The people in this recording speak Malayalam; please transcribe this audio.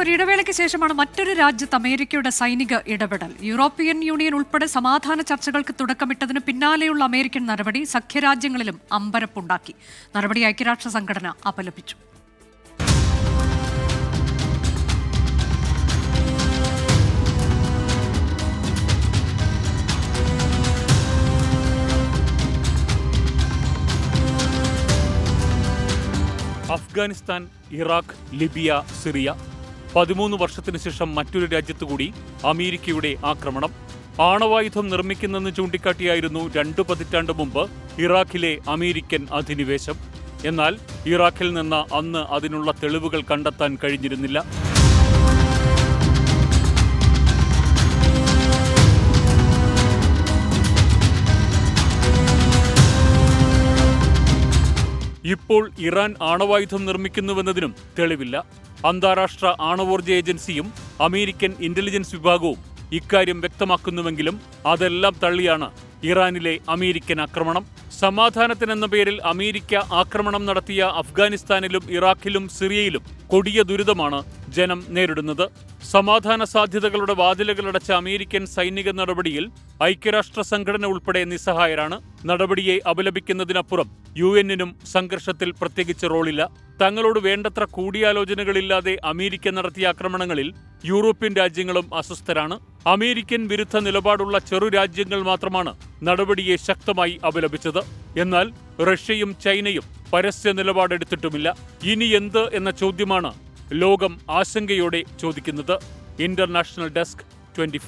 ഒരിടവേളയ്ക്ക് ശേഷമാണ് മറ്റൊരു രാജ്യത്ത് അമേരിക്കയുടെ സൈനിക ഇടപെടൽ. യൂറോപ്യൻ യൂണിയൻ ഉൾപ്പെടെ സമാധാന ചർച്ചകൾക്ക് തുടക്കമിട്ടതിന് പിന്നാലെയുള്ള അമേരിക്കൻ നടപടി സഖ്യരാജ്യങ്ങളിലും അമ്പരപ്പുണ്ടാക്കി. നടപടി ഐക്യരാഷ്ട്ര സംഘടന അപലപിച്ചു. അഫ്ഗാനിസ്ഥാൻ ഇറാഖ് ലിബിയ സിറിയ പതിമൂന്ന് വർഷത്തിനു ശേഷം മറ്റൊരു രാജ്യത്തുകൂടി അമേരിക്കയുടെ ആക്രമണം. ആണവായുധം നിർമ്മിക്കുന്നെന്ന് ചൂണ്ടിക്കാട്ടിയായിരുന്നു രണ്ടു പതിറ്റാണ്ട് മുമ്പ് ഇറാഖിലെ അമേരിക്കൻ അധിനിവേശം. എന്നാൽ ഇറാഖിൽ നിന്ന് അന്ന് അതിനുള്ള തെളിവുകൾ കണ്ടെത്താൻ കഴിഞ്ഞിരുന്നില്ല. ഇപ്പോൾ ഇറാൻ ആണവായുധം നിർമ്മിക്കുന്നുവെന്നതിനും തെളിവില്ല. അന്താരാഷ്ട്ര ആണവോർജ ഏജൻസിയും അമേരിക്കൻ ഇന്റലിജൻസ് വിഭാഗവും ഇക്കാര്യം വ്യക്തമാക്കുന്നുവെങ്കിലും അതെല്ലാം തള്ളിയാണ് ഇറാനിലെ അമേരിക്കൻ ആക്രമണം. സമാധാനത്തിനെന്ന പേരിൽ അമേരിക്ക ആക്രമണം നടത്തിയ അഫ്ഗാനിസ്ഥാനിലും ഇറാഖിലും സിറിയയിലും കൊടിയ ദുരിതമാണ് ജനം നേരിടുന്നത്. സമാധാന സാധ്യതകളുടെ വാതിലുകളടച്ച അമേരിക്കൻ സൈനിക നടപടിയിൽ ഐക്യരാഷ്ട്ര സംഘടന ഉൾപ്പെടെ നിസ്സഹായരാണ്. നടപടിയെ അപലപിക്കുന്നതിനപ്പുറം യു എന്നിനും സംഘർഷത്തിൽ പ്രത്യേകിച്ച് റോളില്ല. തങ്ങളോട് വേണ്ടത്ര കൂടിയാലോചനകളില്ലാതെ അമേരിക്ക നടത്തിയ ആക്രമണങ്ങളിൽ യൂറോപ്യൻ രാജ്യങ്ങളും അസ്വസ്ഥരാണ്. അമേരിക്കൻ വിരുദ്ധ നിലപാടുള്ള ചെറു രാജ്യങ്ങൾ മാത്രമാണ് നടപടിയെ ശക്തമായി അപലപിച്ചത്. എന്നാൽ റഷ്യയും ചൈനയും പരസ്യ നിലപാടെടുത്തിട്ടുമില്ല. ഇനി എന്ത് എന്ന ചോദ്യമാണ് ലോകം ആശങ്കയോടെ ചോദിക്കുന്നത് ഇന്റർനാഷണൽ ഡെസ്ക് ട്വന്റി